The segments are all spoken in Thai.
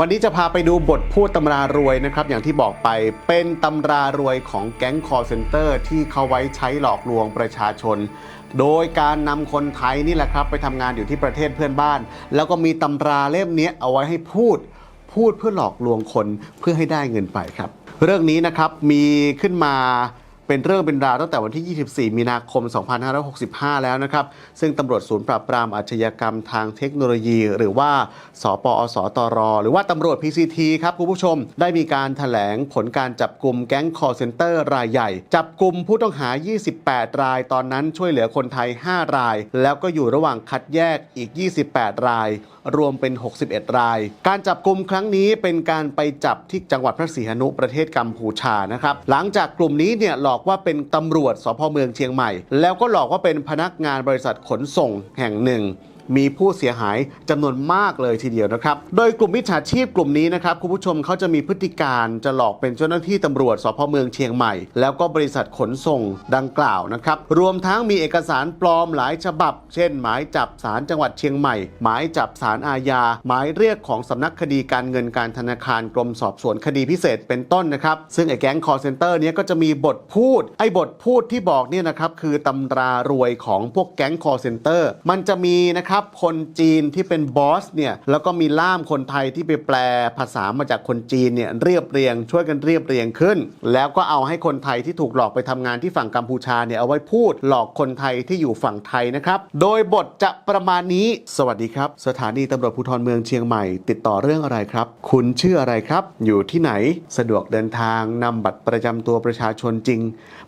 วันนี้จะพาไปดูบทพูดตำรารวยนะครับ อย่างที่บอกไปเป็นตำรารวยของแก๊งคอร์เซนเตอร์ที่เขาไว้ใช้หลอกลวงประชาชน โดยการนำคนไทยนี่แหละครับ ไปทำงานอยู่ที่ประเทศเพื่อนบ้าน แล้วก็มีตำราเล่มนี้เอาไว้ให้พูด พูดเพื่อหลอกลวงคนเพื่อให้ได้เงินไปครับ เรื่องนี้นะครับมีขึ้นมา เป็นเรื่องเป็นราวตั้งแต่วันที่ 24 มีนาคม 2565 แล้วนะครับ ซึ่งตำรวจศูนย์ปราบปรามอาชญากรรมทางเทคโนโลยี หรือว่า สปอสตร หรือว่าตำรวจ PCT ครับคุณผู้ชม ได้มีการถแถลงผลการจับกลุ่มแก๊งคอร์เซนเตอร์รายใหญ่ จับกลุ่มผู้ต้องหา 28 ราย ตอนนั้นช่วยเหลือคนไทย 5 ราย แล้วก็อยู่ระหว่างคัดแยกอีก 28 ราย รวมเป็น 61 ราย การจับกลุ่มครั้งนี้เป็นการไปจับที่จังหวัดพระศรีหนุประเทศกัมพูชานะครับหลังจากกลุ่มนี้เนี่ยหลอกว่าเป็นตำรวจสพเมืองเชียงใหม่ แล้วก็หลอกว่าเป็นพนักงานบริษัทขนส่งแห่งหนึ่ง มีผู้เสียหายจำนวนมากเลยทีเดียวนะครับ โดยกลุ่มมิจฉาชีพกลุ่มนี้นะครับคุณผู้ชมเขาจะมีพฤติการจะหลอกเป็นเจ้าหน้าที่ตำรวจสพเมืองเชียงใหม่ แล้วก็บริษัทขนส่งดังกล่าวนะครับ รวมทั้งมีเอกสารปลอมหลายฉบับ เช่น หมายจับศาลจังหวัดเชียงใหม่ หมายจับศาลอาญา หมายเรียกของสำนักคดีการเงินการธนาคารกรมสอบสวนคดีพิเศษเป็นต้นนะครับ ซึ่งไอ้แก๊งคอร์เซนเตอร์เนี้ยก็จะมีบทพูด ไอ้บทพูดที่บอกเนี่ยนะครับคือตำรารวยของพวกแก๊งคอร์เซนเตอร์มันจะมีนะครับคนจีนที่เป็นบอสเนี่ยแล้วก็มีล่ามคนไทยที่ไปแปลภาษามาจากคนจีนเนี่ยเรียบเรียง ช่วยกันเรียบเรียงขึ้น แล้วก็เอาให้คนไทยที่ถูกหลอกไปทำงานที่ฝั่งกัมพูชาเนี่ยเอาไว้พูดหลอกคนไทยที่อยู่ฝั่งไทยนะครับ โดยบทจะประมาณนี้ สวัสดีครับ สถานีตำรวจภูธรเมืองเชียงใหม่ ติดต่อเรื่องอะไรครับ คุณชื่ออะไรครับ อยู่ที่ไหนสะดวกเดินทางนำบัตรประจำตัวประชาชนจริง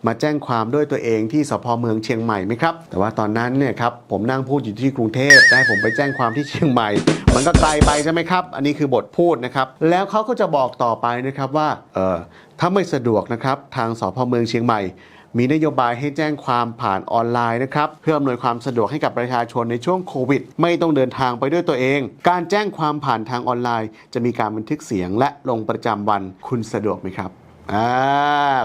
มาแจ้งความด้วยตัวเองที่สพเมืองเชียงใหม่ไหมครับแต่ว่าตอนนั้นเนี่ยครับผมนั่งพูดอยู่ที่กรุงเทพได้ผมไปแจ้งความที่เชียงใหม่ มันก็ไกลไปใช่ไหมครับ อันนี้คือบทพูดนะครับ แล้วเขาก็จะบอกต่อไปนะครับว่า เออถ้าไม่สะดวกนะครับ ทางสพเมืองเชียงใหม่ มีนโยบายให้แจ้งความผ่านออนไลน์นะครับ เพื่ออำนวยความสะดวกให้กับประชาชนในช่วงโควิด ไม่ต้องเดินทางไปด้วยตัวเอง การแจ้งความผ่านทางออนไลน์ จะมีการบันทึกเสียงและลงประจำวันคุณสะดวกไหมครับ อ่า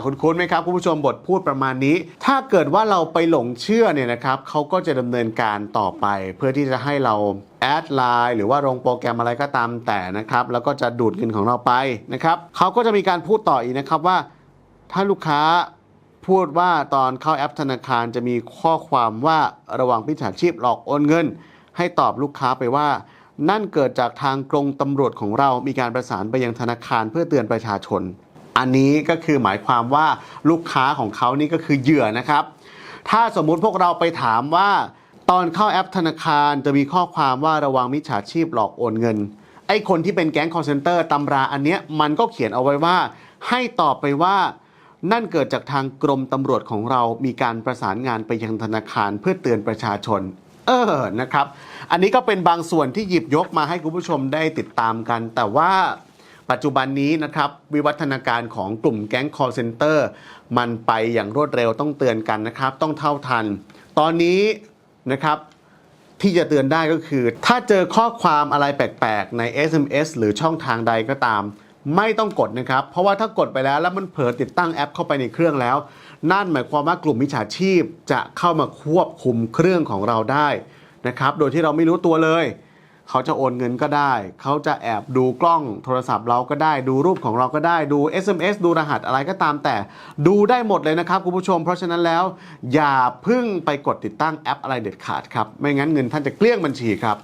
คุณคุ้นไหมครับคุณผู้ชมบทพูดประมาณนี้ ถ้าเกิดว่าเราไปหลงเชื่อเนี่ยนะครับเขาก็จะดำเนินการต่อไป เพื่อที่จะให้เราแอดไลน์หรือว่าลงโปรแกรมอะไรก็ตามแต่นะครับ แล้วก็จะดูดเงินของเราไปนะครับเขาก็จะมีการพูดต่ออีกนะครับว่า ถ้าลูกค้าพูดว่าตอนเข้าแอปธนาคารจะมีข้อความว่าระว่างพิจฉาชีพหลอกโอนเงิน ให้ตอบลูกค้าไปว่านั่นเกิดจากทางกรงตำรวจของเรามีการประสานไปยังธนาคารเพื่อเตือนประชาชน อันนี้ก็คือหมายความว่าลูกค้าของเขานี่ก็คือเหยื่อนะครับ ถ้าสมมุติพวกเราไปถามว่า ตอนเข้าแอปธนาคารจะมีข้อความว่าระวังมิจฉาชีพหลอกโอนเงิน ไอ้คนที่เป็นแก๊งคอร์เซนเตอร์ตำราอันเนี้ยมันก็เขียนเอาไว้ว่า ให้ตอบไปว่านั่นเกิดจากทางกรมตำรวจของเรามีการประสานงานไปยังธนาคารเพื่อเตือนประชาชน เออ นะครับ อันนี้ก็เป็นบางส่วนที่หยิบยกมาให้คุณผู้ชมได้ติดตามกัน แต่ว่า ปัจจุบันนี้นะครับวิวัฒนาการของกลุ่มแก๊ง call center มันไปอย่างรวดเร็วต้องเตือนกันนะครับ ต้องเท่าทัน ตอนนี้นะครับที่จะเตือนได้ก็คือ ถ้าเจอข้อความอะไรแปลกๆ ใน SMS หรือช่องทางใดก็ตาม ไม่ต้องกดนะครับ เพราะว่าถ้ากดไปแล้วแล้วมันเผลอติดตั้งแอปเข้าไปในเครื่องแล้ว นั่นหมายความว่ากลุ่มมิจฉาชีพจะเข้ามาควบคุมเครื่องของเราได้นะครับ โดยที่เราไม่รู้ตัวเลย เขาจะโอนเงินก็ได้ เขาจะแอบดูกล้องโทรศัพท์เราก็ได้ ดูรูปของเราก็ได้ ดู SMS ดูรหัสอะไรก็ตามแต่ ดูได้หมดเลยนะครับคุณผู้ชม เพราะฉะนั้นแล้ว อย่าพึ่งไปกดติดตั้งแอปอะไรเด็ดขาดครับ ไม่งั้นเงินท่านจะเกลี้ยงบัญชีครับ